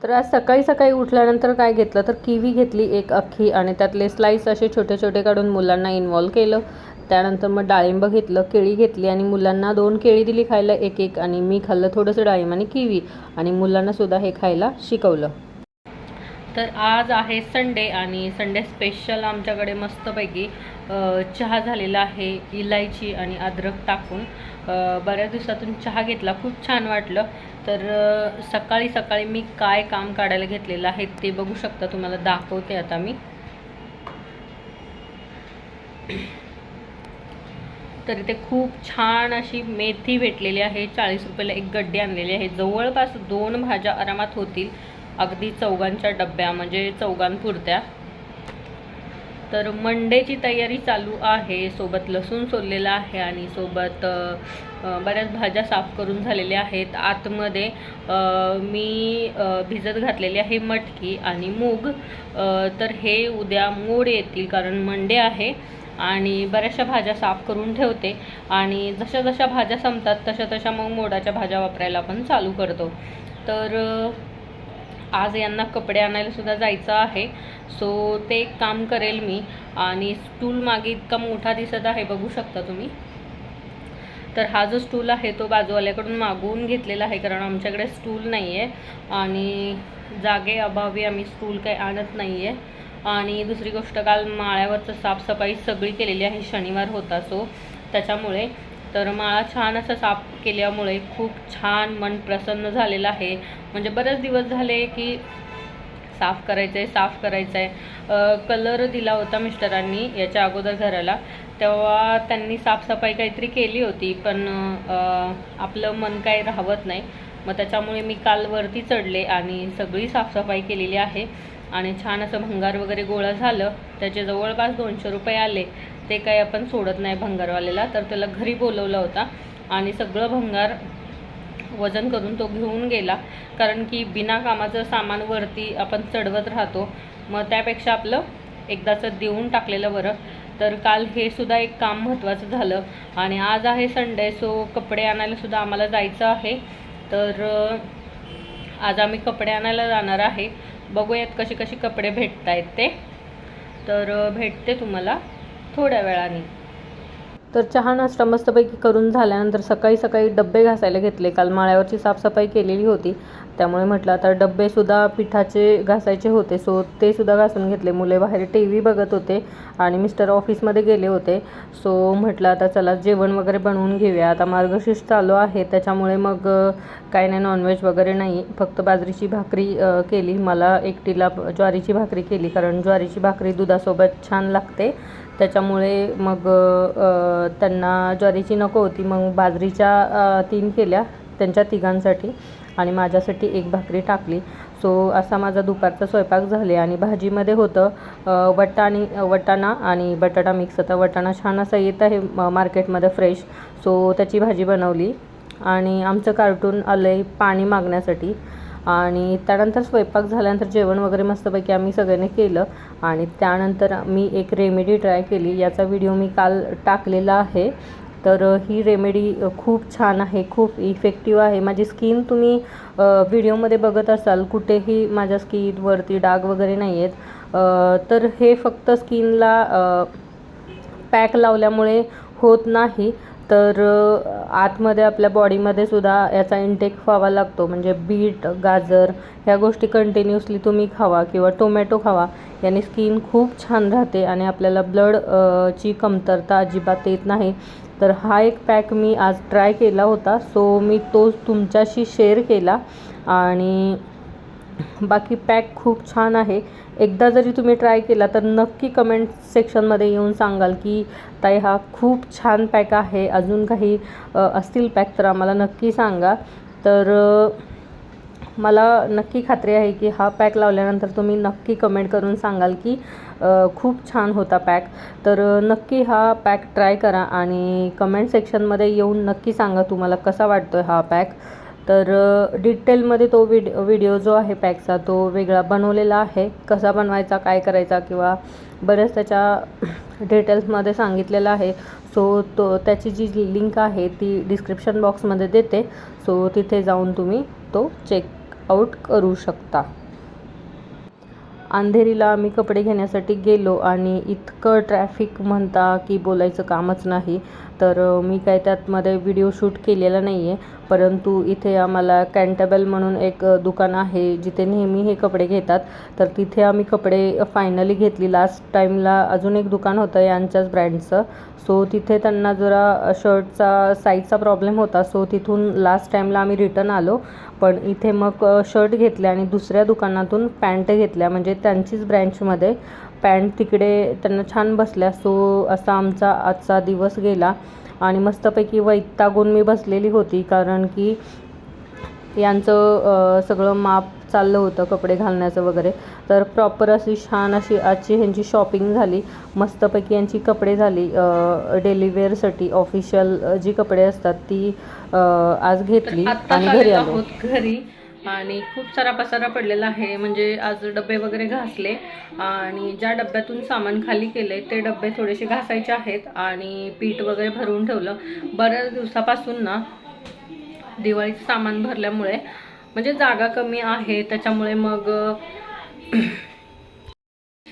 तर आज सकाळी सकाळी उठल्यानंतर काय घेतलं? तर किवी घेतली एक अख्खी आणि त्यातले स्लाईस असे छोटे छोटे काढून मुलांना इन्वॉल्व केलं. त्यानंतर मग डाळिंब घेतलं केळी घेतली आणि मुलांना दोन केळी दिली खायला एक एक आणि मी खाल्लं थोडंसं डाळिंब आणि किवी आणि मुलांनासुद्धा हे खायला शिकवलं. तर आज आहे संडे आणि संडे स्पेशल आमच्याकडे मस्तपैकी चहा झालेला आहे इलायची आणि अद्रक टाकून. बऱ्याच दिवसातून चहा घेतला. खूप छान वाटलं. तर सकाळी सकाळी मी काय काम काढायला घेतलेलं आहे ते बघू शकता तुम्हाला दाखवते आता मी. तर इथे खूप छान अशी मेथी भेटलेली आहे चाळीस रुपयाला एक गड्डी आणलेली आहे. जवळपास दोन भाज्या आरामात होतील अगदी चौघांच्या डब्या म्हणजे चौघांपुरत्या. तर मंडेची तयारी चालू आहे. सोबत लसूण सोललेला आहे आणि सोबत बऱ्याच भाज्या साफ करून झालेल्या आहेत. आतमध्ये मी भिजत घातलेली आहे मटकी आणि मूग. तर हे उद्या मोड येतील कारण मंडे आहे आणि बऱ्याचशा भाज्या साफ करून ठेवते. आणि जशा जशा भाज्या संपतात तशा तशा मग मोडाच्या भाज्या वापरायला पण चालू करतो. तर आज यांना कपडे आणायला सुद्धा जायचं आहे. सो ते एक काम करेल मी. आणि स्टूल मागे इतका मोठा दिसत आहे बघू शकता तुम्ही. तर हा जो स्टूल आहे तो बाजूवाल्याकडून मागवून घेतलेला आहे कारण आमच्याकडे स्टूल नाही आहे आणि जागे अभावी आम्ही स्टूल काही आणत नाही आहे आणि दुसरी गोष्ट काल माळ्यावरचं साफसफाई सगळी केलेली आहे शनिवार होता सो त्याच्यामुळे तर माळा छान असं साफ केल्यामुळे खूप छान मन प्रसन्न झालेलं आहे. म्हणजे बरेच दिवस झाले की साफ करायचं आहे साफ करायचं आहे कलर दिला होता मिस्टरांनी याच्या अगोदर घराला. तेव्हा त्यांनी साफसफाई काहीतरी केली होती पण आपलं मन काही राहत नाही. मग त्याच्यामुळे मी काल वरती चढले आणि सगळी साफसफाई केलेली आहे. आणि छान असं भंगार वगैरे गोळा झालं. त्याचे जवळपास दोनशे रुपये आले. ते काही आपण सोडत नाही भंगारवाल्याला. तर त्याला घरी बोलवला होता आणि सगळं भंगार वजन करून तो घेऊन गेला. कारण की बिना कामाचं सामान वरती आपण चढवत राहतो. मग त्यापेक्षा आपलं एकदाचं देऊन टाकलेलं बरं. तर काल हे सुद्धा एक काम महत्त्वाचं झालं. आणि आज आहे संडे सो कपडे आणायला सुद्धा आम्हाला जायचं आहे. तर आज आम्ही कपडे आणायला जाणार आहे. बघूयात कशी कशी कपडे भेटत आहेत ते. तर भेटते तुम्हाला. थोड्या वेळाने. तर चहा नाश्ता मस्तपैकी करून झाल्यानंतर सकाळी सकाळी डब्बे घासायला घेतले. काल माळ्यावरची साफसफाई केलेली होती. त्यामुळे म्हटलं आता डब्बेसुद्धा पिठाचे घासायचे होते. सो ते सुद्धा घासून घेतले मुले. बाहेर टी व्ही बघत होते आणि मिस्टर ऑफिसमध्ये गेले होते. सो म्हटलं आता चला जेवण वगैरे बनवून घेऊया. आता मार्गशीर्ष चालू आहे. त्याच्यामुळे मग काही नाही नॉनव्हेज वगैरे नाही. फक्त बाजरीची भाकरी केली. मला एकटीला ज्वारीची भाकरी केली कारण ज्वारीची भाकरी दुधासोबत छान लागते. त्याच्यामुळे मग त्यांना ज्वारीची नको होती. मग बाजरीच्या तीन केल्या. त्यांच्या तिघांसाठी आणि माझ्यासाठी एक भाकरी टाकली. सो असा माझा दुपारचा स्वयंपाक झाले आणि भाजीमध्ये होतं वटाणी वटाणा आणि बटाटा मिक्स होता वटाणा छान असा येत आहे मार्केटमध्ये फ्रेश सो त्याची भाजी बनवली आणि आमचं कार्टून आलं आहे पाणी मागण्यासाठी. आणि त्यानंतर स्वयंपाक झाल्यानंतर जेवण वगैरे मस्तपैकी आम्ही सगळ्यांनी केलं आणि त्यानंतर मी एक रेमेडी ट्राय केली. याचा व्हिडिओ मी काल टाकलेला आहे. तर ही रेमेडी खूप छान आहे खूप इफेक्टिव्ह आहे. माझी स्किन तुम्ही व्हिडिओमध्ये बघत असाल कुठेही माझ्या स्किनवरती डाग वगैरे नाही आहेत तर हे फक्त स्किनला पॅक लावल्यामुळे होत नाही. तर आतमध्ये आपल्या बॉडीमध्ये सुद्धा याचा इंटेक व्हावा लागतो. म्हणजे बीट गाजर ह्या गोष्टी कंटिन्युअसली तुम्ही खावा किंवा टोमॅटो खावा. याने स्किन खूप छान राहते आणि आपल्याला ब्लड ची कमतरता अजिबात येत नाही. तर हा एक पॅक मी आज ट्राय केला होता. सो मी तो तुमच्याशी शेअर केला. आणि बाकी पॅक खूप छान आहे. एकदा जरी तुम्ही ट्राय केला तर नक्की कमेंट सेक्शनमध्ये येऊन सांगाल की ताई हा खूप छान पॅक आहे. अजून काही असतील पॅक तर आम्हाला नक्की सांगा. तर मला नक्की खात्री आहे की हा पॅक लावल्यानंतर तुम्ही नक्की कमेंट करून सांगाल की खूप छान होता पॅक तर नक्की हा पॅक ट्राय करा आणि कमेंट सेक्शनमध्ये येऊन नक्की सांगा तुम्हाला कसा वाटतो आहे हा पॅक तर डिटेलमध्ये तो विड व्हिडिओ जो आहे पॅकचा तो वेगळा बनवलेला आहे. कसा बनवायचा काय करायचा किंवा बऱ्याच त्याच्या डिटेल्समध्ये सांगितलेलं आहे. सो तो त्याची जी लिंक आहे ती डिस्क्रिप्शन बॉक्समध्ये देते. सो तिथे जाऊन तुम्ही तो चेक चेकआउट करू शकता. अंधेरीला आम्ही कपडे घेण्यासाठी गेलो आणि इतकं ट्रॅफिक म्हणता की बोलायचं कामच नाही. तर मी काय त्यातमध्ये व्हिडिओ शूट केलेला नाही आहे परंतु इथे आम्हाला कॅन्टेबल म्हणून एक दुकान आहे जिथे नेहमी हे कपडे घेतात. तर तिथे आम्ही कपडे फायनली घेतली. लास्ट टाईमला अजून एक दुकान होतं यांच्याच ब्रँडचं सो तिथे त्यांना जरा शर्टचा साईजचा प्रॉब्लेम होता. सो तिथून लास्ट टाईमला आम्ही रिटर्न आलो. पण इथे मग शर्ट घेतले आणि दुसऱ्या दुकानातून पॅन्ट घेतल्या. म्हणजे त्यांचीच ब्रँचमध्ये. पॅन्ट तिकडे त्यांना छान बसल्या. सो असा आमचा आजचा दिवस गेला. आणि मस्तपैकी वैतागून मी बसलेली होती. कारण की यांचं सगळं माप चाललं होतं कपडे घालण्याचं वगैरे. तर प्रॉपर अशी छान अशी आजची ह्यांची शॉपिंग झाली. मस्तपैकी यांची कपडे झाली. डेली वेअरसाठी ऑफिशियल जी कपडे असतात ती आज घेतली आणि घरी आलो. आहोत घरी. आणि खूप सारा पसारा पडलेला आहे. म्हणजे आज डबे वगैरे घासले आणि ज्या डब्यातून सामान खाली केले ते डबे थोडेसे घासायचे आहेत आणि पीठ वगैरे भरून ठेवलं. बऱ्याच दिवसापासून ना दिवाळीचं सामान भरल्यामुळे म्हणजे जागा कमी आहे. त्याच्यामुळे मग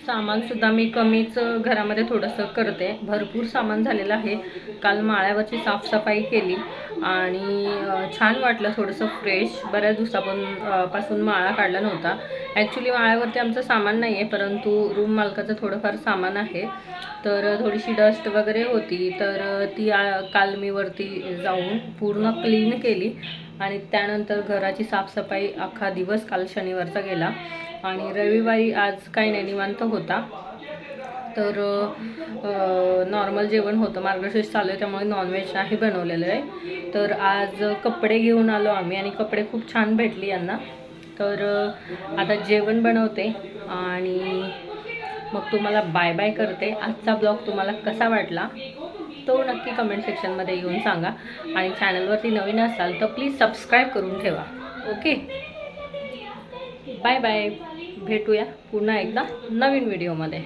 सामानसुद्धा मी कमीच घरामध्ये थोडंसं करते. भरपूर सामान झालेलं आहे. काल माळ्यावरची साफसफाई केली आणि छान वाटलं थोडंसं फ्रेश बऱ्याच दिवसापासून पासून माळा काढला नव्हता. ॲक्च्युली माळ्यावरती आमचं सामान नाही आहे परंतु रूम मालकाचं थोडंफार सामान आहे. तर थोडीशी डस्ट वगैरे होती तर ती काल मी वरती जाऊन पूर्ण क्लीन केली. आणि त्यानंतर घराची साफसफाई अख्खा दिवस काल शनिवारचा गेला. आणि रविवारी आज काही नाही निवांत होता. तर नॉर्मल जेवण होतं. मार्गशीर्ष चालू आहे त्यामुळे नॉनव्हेज नाही बनवलेलं आहे. तर आज कपडे घेऊन आलो आम्ही आणि कपडे खूप छान भेटली यांना. तर आता जेवण बनवते आणि मग तुम्हाला बाय बाय करते. आजचा ब्लॉग तुम्हाला कसा वाटला? तो नक्की कमेंट सेक्शनमध्ये येऊन सांगा. आणि चॅनलवरती नवीन असाल तर प्लीज सबस्क्राईब करून ठेवा. ओके बाय बाय भेटूया पुन्हा एकदा नवीन व्हिडिओमध्ये